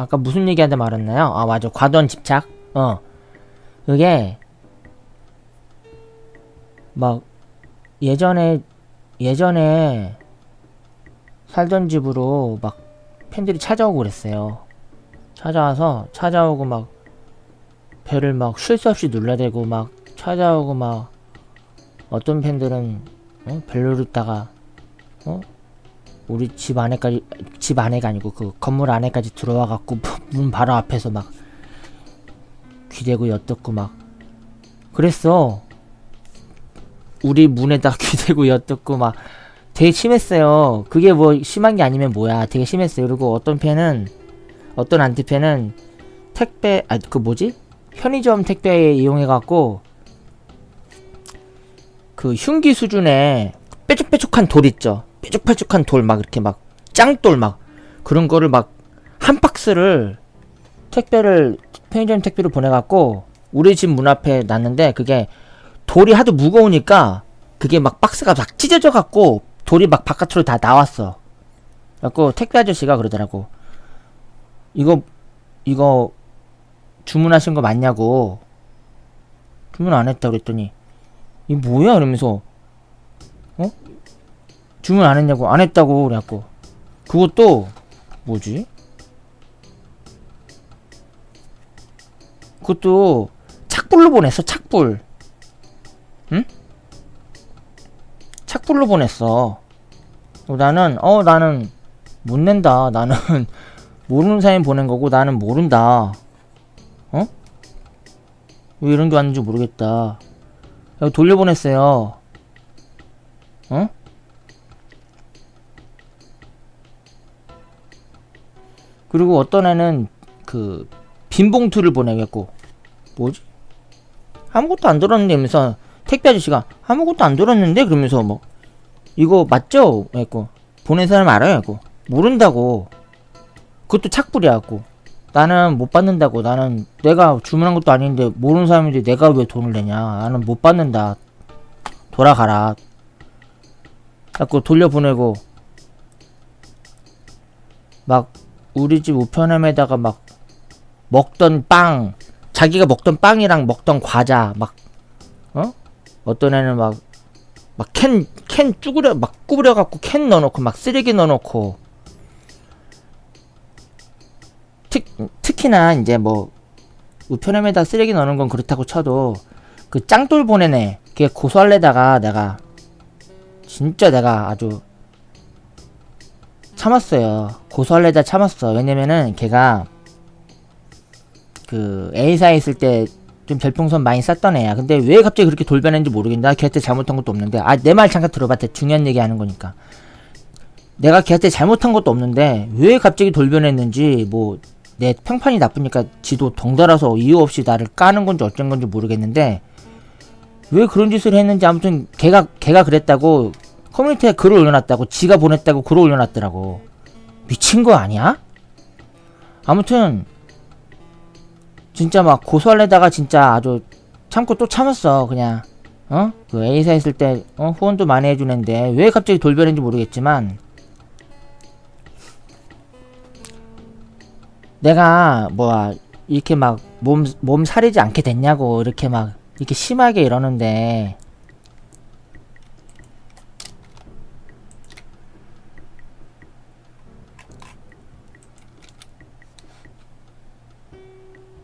아까 무슨 얘기하다 말았나요? 아 맞아 과도한 집착 어 그게 막 예전에 예전에 살던 집으로 막 팬들이 찾아오고 그랬어요 찾아와서 찾아오고 막 배를 막 쉴 새 없이 눌러대고 막 찾아오고 막 어떤 팬들은 어? 벨 누르다가 어? 우리 집 안에까지 집 안에가 아니고 그 건물 안에까지 들어와 갖고 문 바로 앞에서 막 귀대고 엿듣고 막 그랬어. 우리 문에다 귀대고 엿듣고 막 되게 심했어요. 그게 뭐 심한 게 아니면 뭐야. 되게 심했어요. 그리고 어떤 팬은 어떤 안티팬은 택배 아 그 뭐지? 편의점 택배 이용해 갖고 그 흉기 수준의 뾰족뾰족한 돌 있죠 뾰족뾰족한 돌 막 이렇게 막 짱돌 막 그런 거를 막 한 박스를 택배를 편의점 택배로 보내갖고 우리 집 문 앞에 놨는데 그게 돌이 하도 무거우니까 그게 막 박스가 막 찢어져 갖고 돌이 막 바깥으로 다 나왔어. 그래갖고 택배 아저씨가 그러더라고. 이거 이거 주문하신 거 맞냐고. 주문 안 했다 그랬더니 이 뭐야 이러면서 어? 주문 안 했냐고 안 했다고 그래갖고 그것도 뭐지? 그것도 착불로 보냈어 착불 응? 착불로 보냈어 어, 나는 어 나는 못 낸다 나는 모르는 사람이 보낸 거고 나는 모른다 어? 왜 이런 게 왔는지 모르겠다 돌려보냈어요 어? 그리고 어떤 애는 그 빈 봉투를 보내겠고 뭐지? 아무것도 안 들었는데 하면서 택배 아저씨가 아무것도 안 들었는데 그러면서 뭐 이거 맞죠? 했고 보낸 사람 알아요? 했고 모른다고 그것도 착불이야 갖고 나는 못 받는다고 나는 내가 주문한 것도 아닌데 모르는 사람인데 내가 왜 돈을 내냐 나는 못 받는다 돌아가라 자꾸 돌려보내고 막 우리 집 우편함에다가 막 먹던 빵 자기가 먹던 빵이랑 먹던 과자 막 어? 어떤 애는 막 막 캔 캔 쭈그려 막 구부려 갖고 캔 넣어놓고 막 쓰레기 넣어놓고 특 특히나 이제 뭐 우편함에다 쓰레기 넣는 건 그렇다고 쳐도 그 짱돌 보내네 걔 고소할래다가 내가 진짜 내가 아주 참았어요. 고소할래다 참았어. 왜냐면은 걔가 그 A사에 있을 때 좀 별풍선 많이 쌌던 애야. 근데 왜 갑자기 그렇게 돌변했는지 모르겠는데 나 걔한테 잘못한 것도 없는데 아 내 말 잠깐 들어봐. 대 중요한 얘기 하는 거니까. 내가 걔한테 잘못한 것도 없는데 왜 갑자기 돌변했는지 뭐 내 평판이 나쁘니까 지도 덩달아서 이유 없이 나를 까는 건지 어쩐 건지 모르겠는데 왜 그런 짓을 했는지 아무튼 걔가 걔가 그랬다고 커뮤니티에 글을 올려놨다고 지가 보냈다고 글을 올려놨더라고 미친 거 아니야? 아무튼 진짜 막 고소할래다가 진짜 아주 참고 또 참았어 그냥 어? 그 A사 했을 때 어? 후원도 많이 해주는데 왜 갑자기 돌변했는지 모르겠지만 내가 뭐야 이렇게 막 몸 몸 사리지 않게 됐냐고 이렇게 막 이렇게 심하게 이러는데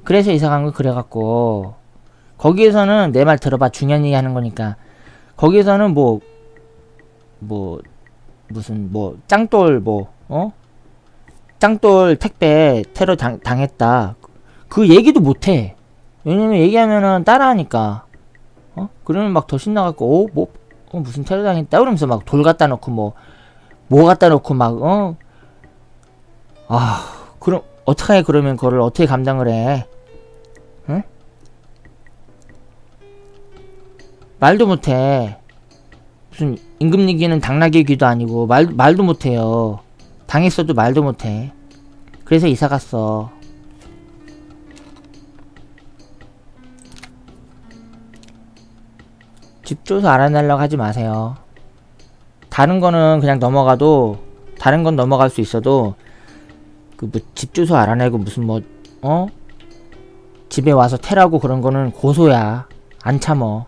그래서 이사 간 거 그래갖고 거기에서는 내 말 들어봐 중요한 얘기 하는 거니까 거기에서는 뭐뭐 무슨 뭐 짱돌 뭐 어? 짱돌 택배 테러 당, 당했다 그 얘기도 못해 왜냐면 얘기하면은 따라하니까 어? 그러면 막 더 신나갖고 어? 뭐 어, 무슨 테러 당했다 그러면서 막 돌 갖다 놓고 뭐뭐 갖다 놓고 막 어? 아 그럼 어떡해 그러면 그거를 어떻게 감당을 해 말도 못해 무슨 임금님기는 당나귀 귀도 아니고 말, 말도 못해요 당했어도 말도 못해 그래서 이사 갔어 집 줘서 알아내려고 하지 마세요 다른 거는 그냥 넘어가도 다른 건 넘어갈 수 있어도 그 뭐 집 주소 알아내고 무슨 뭐 어? 집에 와서 테라고 그런 거는 고소야. 안 참어.